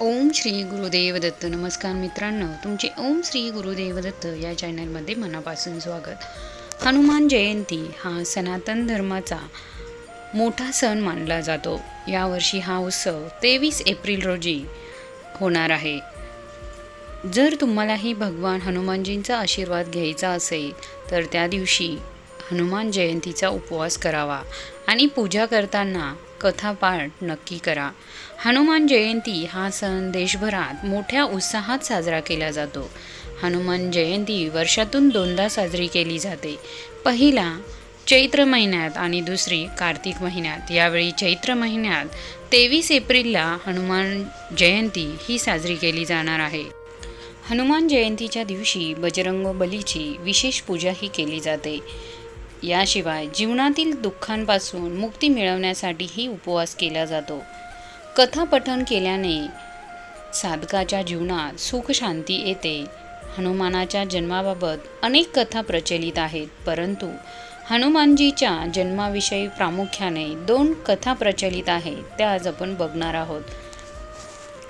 ओम श्री गुरुदेव दत्त नमस्कार मित्रांनो तुमचे ओम श्री गुरुदेव दत्त या चॅनलमध्ये मनापासून स्वागत. हनुमान जयंती हा सनातन धर्माचा मोठा सण मानला जातो. यावर्षी हा उत्सव तेवीस एप्रिल रोजी होणार आहे. जर तुम्हालाही भगवान हनुमानजींचा आशीर्वाद घ्यायचा असेल तर त्या दिवशी हनुमान जयंतीचा उपवास करावा आणि पूजा करताना कथापाठ नक्की करा. हनुमान जयंती हा सण देशभरात मोठ्या उत्साहात साजरा केला जातो. हनुमान जयंती वर्षातून दोनदा साजरी केली जाते. पहिला चैत्र महिन्यात आणि दुसरी कार्तिक महिन्यात. यावेळी चैत्र महिन्यात तेवीस एप्रिलला हनुमान जयंती ही साजरी केली जाणार आहे. हनुमान जयंतीच्या दिवशी बजरंग बलीची विशेष पूजाही केली जाते. याशिवाय जीवनातील दुःखांपासून मुक्ती मिळवण्यासाठीही उपवास केला जातो. कथापठन केल्याने साधकाच्या जीवनात सुख शांती येते. हनुमानाच्या जन्माबाबत अनेक कथा प्रचलित आहेत परंतु हनुमानजीच्या जन्माविषयी प्रामुख्याने दोन कथा प्रचलित आहेत त्या आज आपण बघणार आहोत.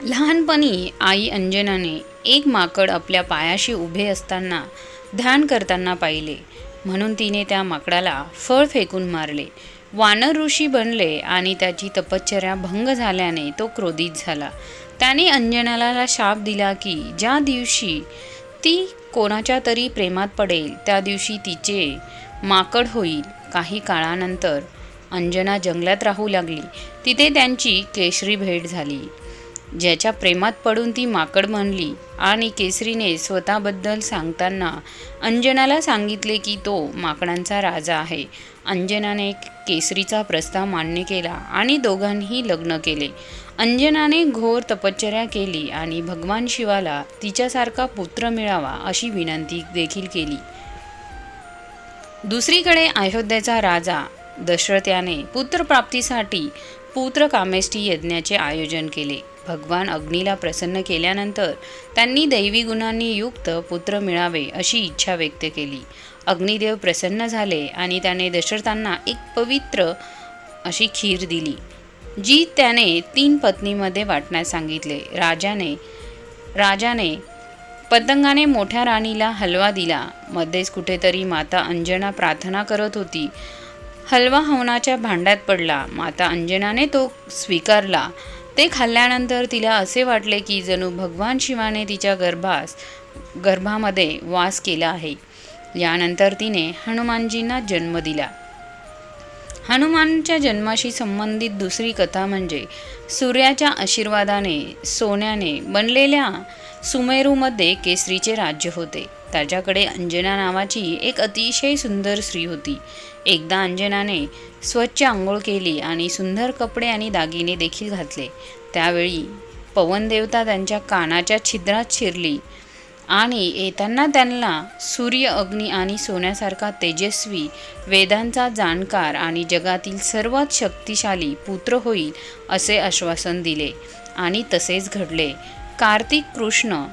लहानपणी आई अंजनाने एक माकड आपल्या पायाशी उभे असताना ध्यान करताना पाहिले. म्हणून तिने त्या माकडाला फळ फेकून मारले. वानर ऋषी बनले आणि त्याची तपश्चर्या भंग झाल्याने तो क्रोधित झाला. त्याने अंजनाला शाप दिला की ज्या दिवशी ती कोणाच्या तरी प्रेमात पडेल त्या दिवशी तिचे माकड होईल. काही काळानंतर अंजना जंगलात राहू लागली. तिथे त्यांची केशरी भेट झाली. ज्याच्या प्रेमात पडून ती माकड म्हणली आणि केसरीने स्वतःबद्दल सांगताना अंजनाला सांगितले की तो माकडांचा राजा आहे. अंजनाने केसरीचा प्रस्ताव मान्य केला आणि दोघांनी लग्न केले. अंजनाने घोर तपश्चर्या केली आणि भगवान शिवाला तिच्यासारखा पुत्र मिळावा अशी विनंती देखील केली. दुसरीकडे अयोध्येचा राजा दशरथाने पुत्रप्राप्तीसाठी पुत्र कामेष्टी यज्ञाचे आयोजन केले. भगवान अग्नीला प्रसन्न केल्यानंतर त्यांनी दैवी गुणांनी युक्त पुत्र मिळावे अशी इच्छा व्यक्त केली. अग्निदेव प्रसन्न झाले आणि त्याने दशरथांना एक पवित्र अशी खीर दिली जी त्याने तीन पत्नीमध्ये वाटण्यास सांगितले. राजाने राजाने पतंगाने मोठ्या राणीला हलवा दिला. मध्येच कुठेतरी माता अंजना प्रार्थना करत होती. हलवा हवनाच्या भांड्यात पडला. माता अंजनाने तो स्वीकारला. ते खाल्ल्यानंतर तिला असे वाटले की जणू भगवान शिवाने तिच्या गर्भास गर्भामध्ये वास केला आहे. यानंतर तिने हनुमानजींना जन्म दिला. हनुमानच्या जन्माशी संबंधित दुसरी कथा म्हणजे सूर्याच्या आशीर्वादाने सोन्याने बनलेल्या सुमेरूमध्ये केसरीचे राज्य होते. त्याच्याकडे अंजना नावाची एक अतिशय सुंदर स्त्री होती. एकदा अंजनाने स्वच्छ आंघोळ केली आणि सुंदर कपडे आणि दागिने देखील घातले. त्यावेळी पवनदेवता त्यांच्या कानाच्या छिद्रात शिरली आणि येताना त्यांना सूर्य अग्नी आणि सोन्यासारखा तेजस्वी वेदांचा जाणकार आणि जगातील सर्वात शक्तिशाली पुत्र होईल असे आश्वासन दिले आणि तसेच घडले. कार्तिक कृष्ण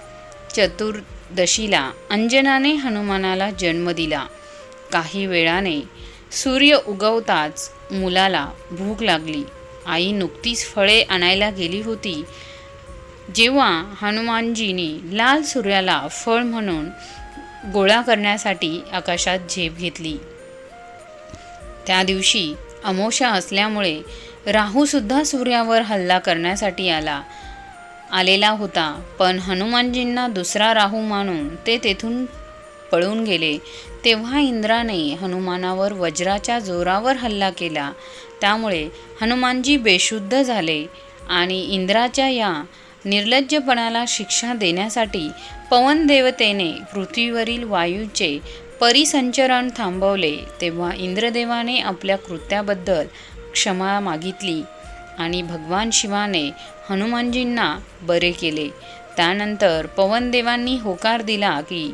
चतुर्दशीला अंजनाने हनुमानाला जन्म दिला. काही वेळाने सूर्य उगवताच मुलाला भूक लागली. आई नुकतीच फळे आणायला गेली होती. जेव्हा हनुमानजीनी लाल सूर्याला फळ म्हणून गोळा करण्यासाठी आकाशात झेप घेतली. त्या दिवशी अमोशा असल्यामुळे राहूसुद्धा सूर्यावर हल्ला करण्यासाठी आला. आलेला होता. पण हनुमानजींना दुसरा राहू मानून ते तेथून पळून गेले. तेव्हा इंद्राने हनुमानावर वज्राच्या जोरावर हल्ला केला. त्यामुळे हनुमानजी बेशुद्ध झाले आणि इंद्राच्या या निर्लज्जपणाला शिक्षा देण्यासाठी पवनदेवतेने पृथ्वीवरील वायूचे परिसंचरण थांबवले. तेव्हा इंद्रदेवाने आपल्या कृत्याबद्दल क्षमा मागितली. आणि भगवान शिवाने हनुमानजींना बरे केले. त्यानंतर पवनदेवांनी होकार दिला की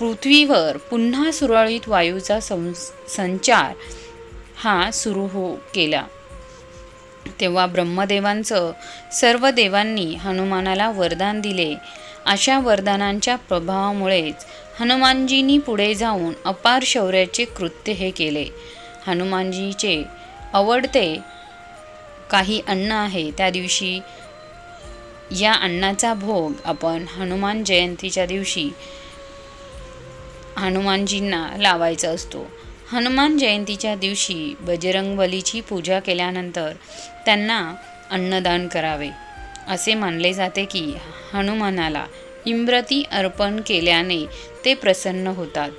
पृथ्वीवर पुन्हा सुरळीत वायूचा सं संचार हा सुरू हो केला. तेव्हा ब्रह्मदेवांचं सर्व देवांनी हनुमानाला वरदान दिले. अशा वरदानांच्या प्रभावामुळेच हनुमानजींनी पुढे जाऊन अपार शौर्याचे कृत्य हे केले. हनुमानजीचे आवडते काही अन्न आहे त्या दिवशी या अन्नाचा भोग आपण हनुमान जयंतीच्या दिवशी हनुमानजींना लावायचा असतो. हनुमान जयंतीच्या दिवशी बजरंगबलीची पूजा केल्यानंतर त्यांना अन्नदान करावे. असे मानले जाते की हनुमानाला इम्रती अर्पण केल्याने ते प्रसन्न होतात.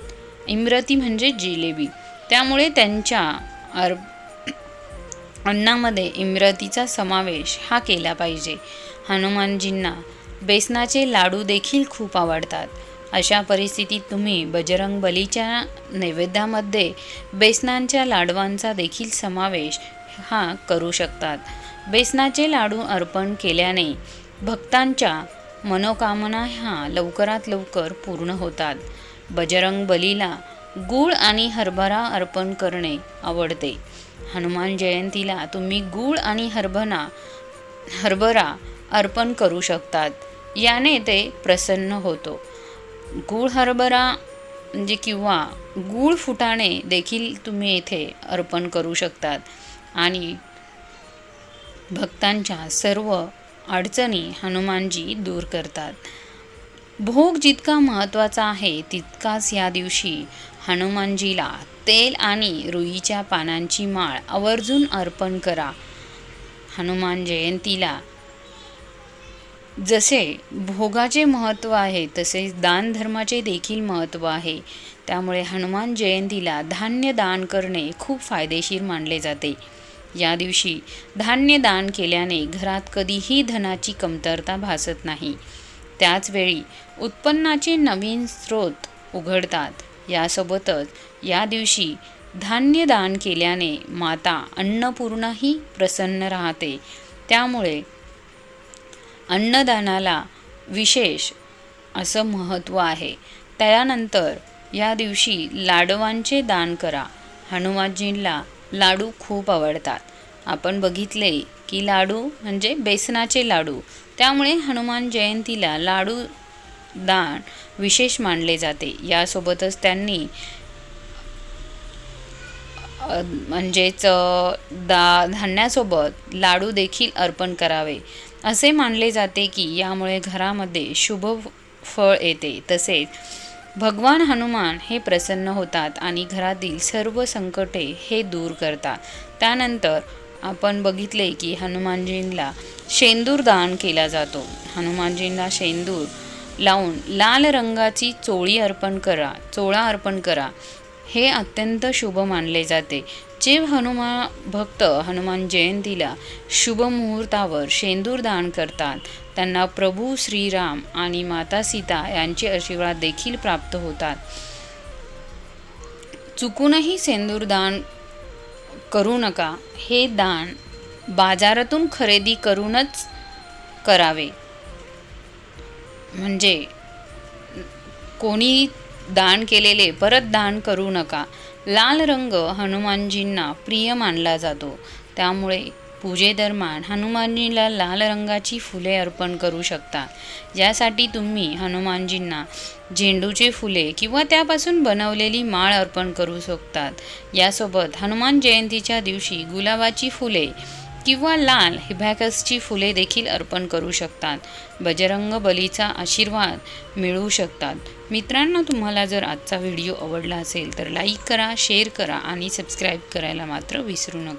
इम्रती म्हणजे जिलेबी. त्यामुळे त्यांच्या अर्प अन्नामध्ये इम्रतीचा समावेश हा केला पाहिजे. हनुमानजींना बेसनाचे लाडू देखील खूप आवडतात. अशा परिस्थितीत तुम्ही बजरंग बलीच्या नैवेद्यामध्ये बेसनांच्या लाडवांचा देखील समावेश हा करू शकतात. बेसनाचे लाडू अर्पण केल्याने भक्तांच्या मनोकामना ह्या लवकरात लवकर पूर्ण होतात. बजरंग बलीला गूळ आणि हरभरा अर्पण करणे आवडते. हनुमान जयंतीला तुम्ही गूळ आणि हरभना हरभरा अर्पण करू शकतात. याने ते प्रसन्न होतो. गूळ हरभरा म्हणजे किंवा गूळ फुटाणे देखील तुम्ही येथे अर्पण करू शकतात. आणि भक्तांच्या सर्व अडचणी हनुमानजी दूर करतात. भोग जितका महत्त्वाचा आहे तितकाच या दिवशी हनुमानजीला तेल आणि रुईच्या पानांची माळ आवर्जून अर्पण करा. हनुमान जयंतीला जसे भोगाचे महत्त्व आहे तसेच दानधर्माचे देखील महत्त्व आहे. त्यामुळे हनुमान जयंतीला धान्य दान करणे खूप फायदेशीर मानले जाते. या दिवशी धान्य दान केल्याने घरात कधीही धनाची कमतरता भासत नाही. त्याचवेळी उत्पन्नाचे नवीन स्रोत उघडतात. यासोबतच या दिवशी धान्य दान केल्याने माता अन्नपूर्णाही प्रसन्न राहते. त्यामुळे अन्नदानाला विशेष असं महत्त्व आहे. त्यानंतर या दिवशी लाडवांचे दान करा. हनुमानजींना लाडू खूप आवडतात. आपण बघितले की लाडू म्हणजे बेसनाचे लाडू. त्यामुळे हनुमान जयंतीला लाडू दान विशेष मानले जाते. यासोबतच त्यांनी म्हणजेच दा धान्यासोबत लाडू देखील अर्पण करावे. असे मानले जाते की यामुळे घरामध्ये शुभ फळ येते. तसेच भगवान हनुमान हे प्रसन्न होतात आणि घरातील सर्व संकटे हे दूर करतात. त्यानंतर आपण बघितले की हनुमानजींना शेंदूर दान केला जातो. हनुमानजींना शेंदूर लावून लाल रंगाची चोळी अर्पण करा चोळा अर्पण करा. हे अत्यंत शुभ मानले जाते. जे हनुमा भक्त हनुमान जयंतीला शुभ मुहूर्तावर शेंदूर दान करतात. त्यांना प्रभू श्रीराम आणि माता सीता यांचे आशीर्वाद देखील प्राप्त होतात. चुकूनही सेंदूर दान करू नका. हे दान बाजारातून खरेदी करूनच करावे. म्हणजे कोणी दान केलेले परत दान करू नका. लाल रंग हनुमानजींना प्रिय मानला जातो. त्यामुळे पूजेदरम्यान हनुमानजीला लाल रंगाची फुले अर्पण करू शकता. यासाठी तुम्ही हनुमानजींना झेंडूचे फुले किंवा त्यापासून बनवलेली माळ अर्पण करू शकतात. यासोबत हनुमान जयंतीच्या दिवशी गुलाबाची फुले किंवा लाल हिबॅकसची फुले देखील अर्पण करू शकतात. बजरंग बलीचा आशीर्वाद मिळवू शकतात. मित्रांनो तुम्हाला जर आजचा व्हिडिओ आवडला असेल तर लाईक करा शेअर करा आणि सबस्क्राईब करायला मात्र विसरू नका.